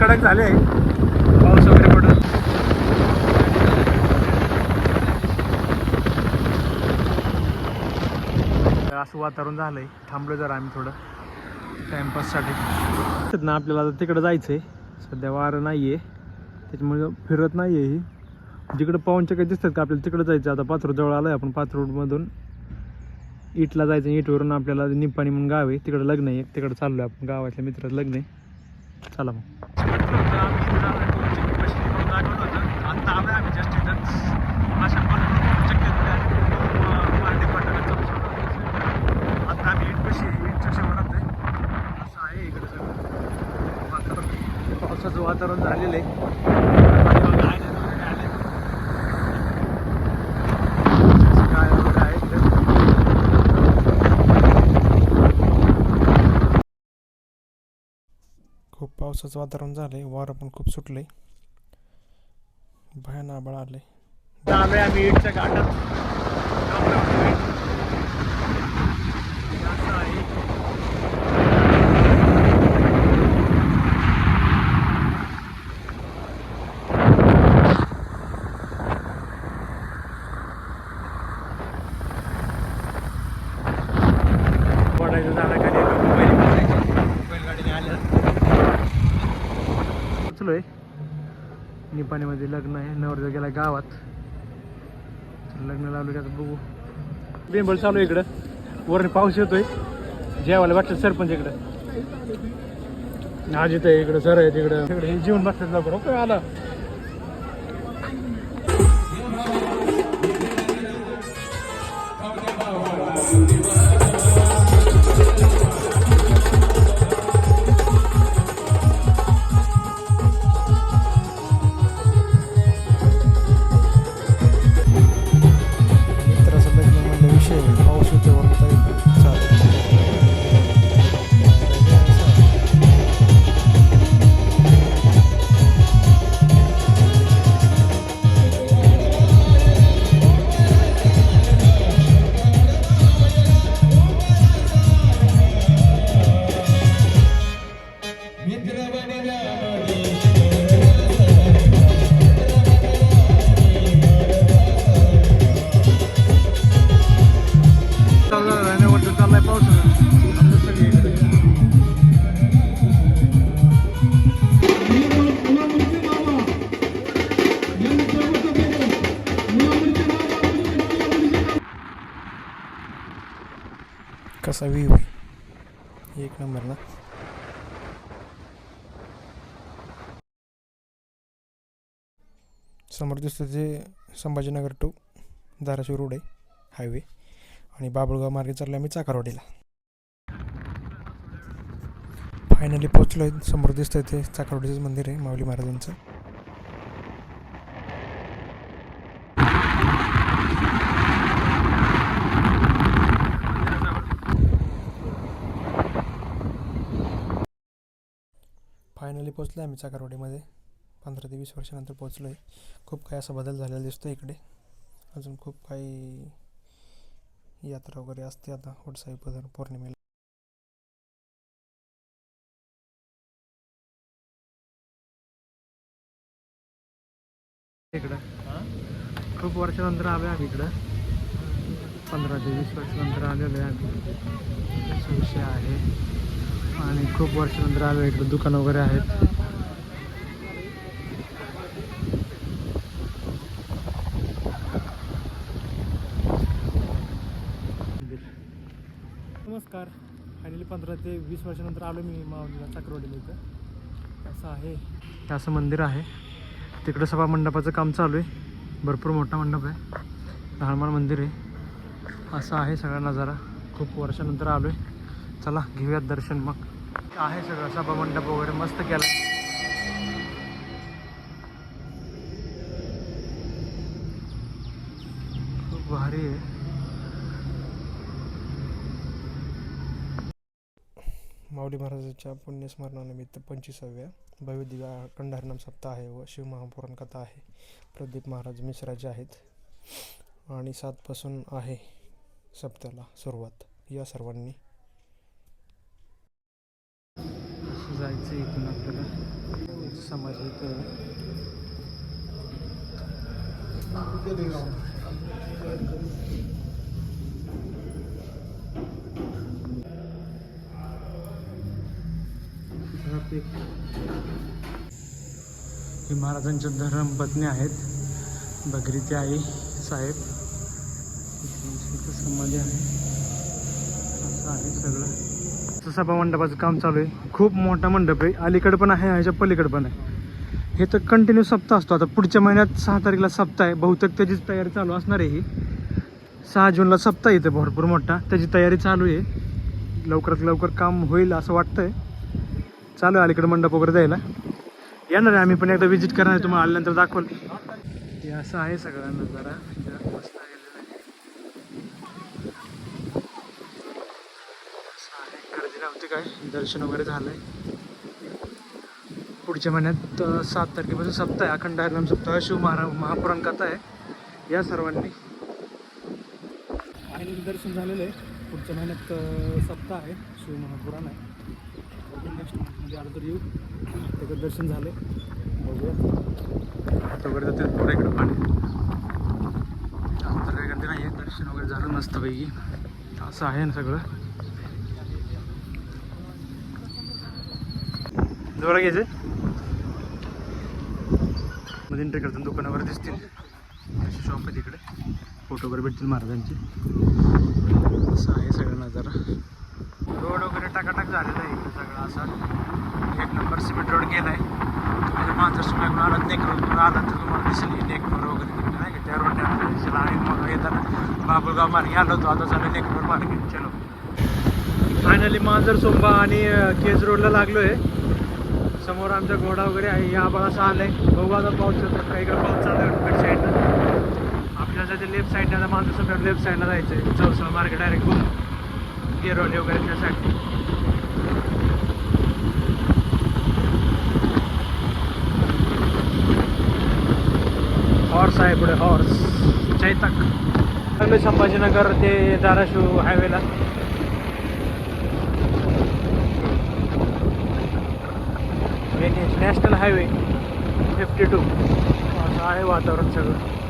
कडक झाले. आहे पाऊस वगैरे पडून असं वातावरण झालंय. थांबलो जरा आम्ही थोडं. टाइमपाससाठी तेच ना आपल्याला आता तिकडं जायचं आहे सध्या वारं नाही आहे त्याच्यामुळे फिरत नाही आहे ही. जिकडं पवनच्या काही दिसतात का आपल्याला तिकडं जायचं आता पाथरोड जवळ आलं आहे आपण पाथरोडमधून इटला जायचं इटवरून आपल्याला निप्पाणी म्हणून गाव आहे. तिकडं लग्न आहे. तिकडं चाललो आहे आपण गावातल्या मित्राचं लग्न आहे. चला मग आता आम्ही इट कशी इटच्या शेवटात आहे असं आहे इकडे सगळं वातावरण पावसाचं वातावरण झालेलं आहे पाठीमागं island वगैरे आले. जसे काय वगैरे आहेत ते. खूप पावसाचं वातावरण झालंय वारं पण खूप सुटलंय. भयान आबळ आलंय. आलोय आम्ही इटच्या घाटात. असं पडायचं झालं पोचलोय निपाणीमध्ये लग्न आहे. नवरदेव गेला गावात. लग्न लावलं की आता बघू. बेंबळ चालू आहे इकडं. वरून पाऊस येतोय. जेवायला वाटतं सरपंच इकडं. आज आहे इकडं सर आहे तिकडं इकडे हे जेवण बसतात लवकर. हो, आला? कसा वी एक नंबर ना? समोर दिसतं ते संभाजीनगर टू धाराशिव रोड आहे हायवे आणि बाबुळगाव मार्गे चाललो आम्ही चाकारवाडीला फायनली पोचलो आहे समोर दिसतंय ते चाकारवाडीचं मंदिर आहे माऊली महाराजांचं. फायनली पोचलो आहे आम्ही चाकरवाडीमध्ये पंधरा ते वीस वर्षानंतर पोचलो आहे खूप काही असा बदल झालेला दिसतो इकडे. अजून खूप काही यात्रा वगैरे असते आता वटसाई पौर्णिमेला पौर्णिमेला. इकडं. खूप वर्षानंतर आलो आम्ही इकडं. पंधरा ते वीस वर्षानंतर आलेलो आहे आम्ही. विषय आहे. आणि खूप वर्षानंतर आलो इकडं. दुकानं वगैरे आहेत. नमस्कार. फायनली पंधरा ते वीस वर्षानंतर आलो मी माऊलीला चाकरवाडीला इथं. असं आहे. असं मंदिर आहे. तिकडं सभा मंडपाचं काम चालू आहे. भरपूर मोठा मंडप आहे. हनुमान मंदिर आहे. असं आहे सगळा नजारा. खूप वर्षानंतर आलो आहे चला घेऊयात दर्शन मग. आहे सगळं. सभा मंडप वगैरे मस्त केला. खूप भारी आहे. माऊली महाराजाच्या पुण्यस्मरणानिमित्त पंचवीसाव्या भव्य दिव्या कंडारनाम सप्ताह आहे व शिवमहापुराण कथा आहे. प्रदीप महाराज मिश्राचे आहेत. आणि सातपासून आहे सप्त्याला सुरुवात. या सर्वांनी. जायचं इथून आपल्याला समाज इथं हे महाराजांच्या धर्मपत्नी आहेत. बगरीचे आई साहेब. समाधी आहे. असं आहे सगळं. सभा मंडपाचं काम चालू आहे. खूप मोठा मंडप आहे. अलीकडे पण आहे ह्याच्या पलीकडे पण आहे. हे तर कंटिन्यू सप्ताह असतो. आता पुढच्या महिन्यात सहा तारखेला सप्ताह आहे. बहुतेक त्याचीच तयारी चालू असणार आहे ही. सहा जूनला सप्ताह येते भरपूर मोठा. त्याची तयारी चालू आहे. लवकरात लवकर काम होईल असं वाटतंय. चालू आहे अलीकडे मंडप वगैरे द्यायला. येणार आहे आम्ही पण एकदा व्हिजिट करणार आहे तुम्हाला आल्यानंतर दाखवल हे असं आहे सगळा नजारा. मस्त आहे. असं आहे गर्दी नव्हती काय दर्शन वगैरे झालंय. पुढच्या महिन्यात सात तारखेपासून सप्ताह आहे अखंड हरिनाम सप्ताह. शिव महारा महापुराण कथा आहे. या सर्वांनी. आणि दर्शन झालेलं आहे. पुढच्या महिन्यात सप्ताह आहे. शिव महापुराण आहे. नेक्स्ट म्हणजे मंथमध्ये आलं तर येऊ. त्याचं दर्शन झालं बघूया. आता वगैरे जाते थोडं इकडं पाणी. तर काय करते नाही दर्शन वगैरे झालं मस्तपैकी. असं आहे ना सगळं. जोरा घ्यायचं मध्ये एंट्री करताना दुकानावर दिसतील. अशी शॉप आहे तिकडे. फोटो वगैरे भेटतील महाराजांचे. असं आहे सगळं नजारा. रोड वगैरे टाकाटाक झालेला आहे इकडे सगळं असा. एक नंबर सिमेंट रोड गेला आहे तुम्ही जर मांजर आला आलात नेक रोडवर आला तर तुम्हाला दिसेल नेक रोड वगैरे तिकडे नाही का त्या रोडने आपल्याला दिसेल आणि मग येताना बाबुलगाव मार्गे आलो होतो आता चालू नेक रोड मार्गे. चलो. फायनली मांजर सोंबा आणि केज रोडला लागलो आहे समोर आमचा घोडा वगैरे आहे या असं आलाय. बघू आता पाऊस येतो काही इकडे पाऊस चालू आहे उकडच्या साईडला आपल्याला लेफ्ट साईडला आता मांजर सोंब्यावर लेफ्ट साईडला जायचं आहे चौसा मार्केट डायरेक्ट घुम गिरवली वगैरे त्यासाठी हॉर्स आहे पुढे हॉर्स चैतक. चांगलं संभाजीनगर ते धाराशिव हायवेला नॅशनल हायवे फिफ्टी टू असं आहे वातावरण सगळं.